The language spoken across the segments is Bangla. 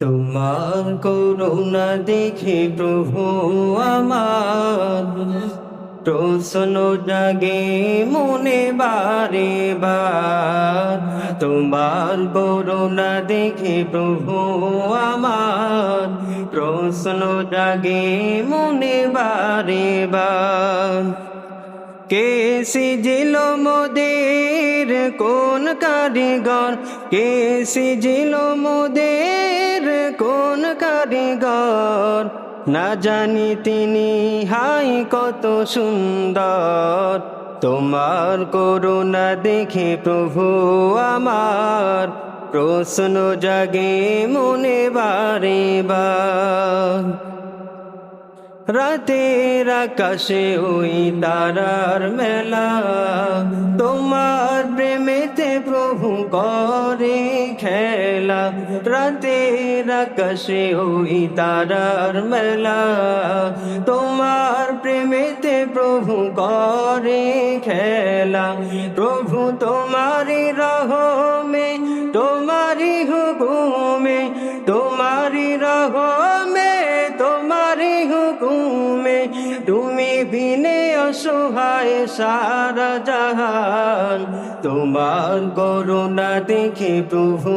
তোমার করুণা দেখে প্রভু আমার। প্রশ্ন জাগে, মনে বারে বার। তোমার করুণা দেখে প্রভু আমার। প্রশ্ন জাগে, মনে বারে বার। কে সিজিল মোদের কোন কারিগর? কে সিজিল মোদের কোন কারিগর? না জানি তিনি হাই কত সুন্দর। তোমার করুণা দেখে প্রভু আমার, প্রশ্ন জাগে মনে বারে রাতের আকাশে ওই তারার মেলা, তোমার করে খেলা রাতের আকাশে ওই তারার মেলা। তোমার প্রেমেতে প্রভু করে খেলা, প্রভু তোমারি রহমে তোমারি হুকুমে তোমারি রহমে তোমারি হুকুমে। তুমি বিনে অসহায় সারা জাহান, তোমার করুণা দেখে প্রভু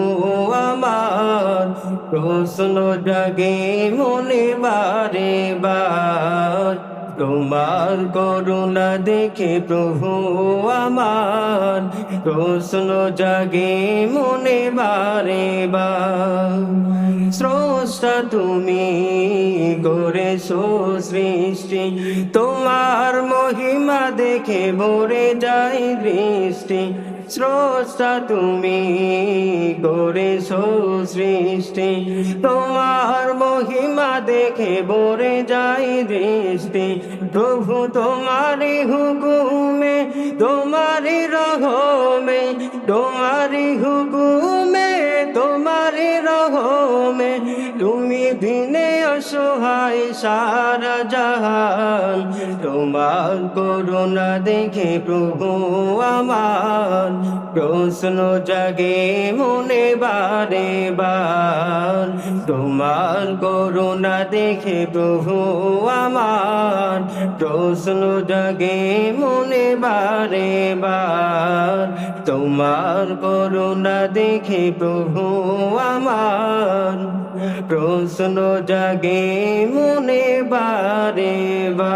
আমার। প্রশ্ন জাগে, মনে বারে বার। তোমার করুণা দেখে প্রভু আমার। প্রশ্ন জাগে, মনে বারে বার। স্রষ্টা তুমি গড়েছো সৃষ্টি। তোমার মহিমা দেখে ভরে যায় দৃষ্টি স্রষ্টা তুমি গড়েছো সৃষ্টি। তোমার মহিমা দেখে ভরে যায় দৃষ্টি প্রভু তোমারি হুকুমে তোমারি রহমে তোমারি হুকুমে তুমি বিনে অসহায় সারা জাহান তোমার করুণা দেখে প্রভু আমার। প্রশ্ন জাগে মনে বারে বার, তোমার করুণা দেখে প্রভু আমার। প্রশ্ন জাগে মনে বারে বার, তোমার করুণা দেখে প্রভু আমার। প্রশ্ন জাগে মনে বারে বা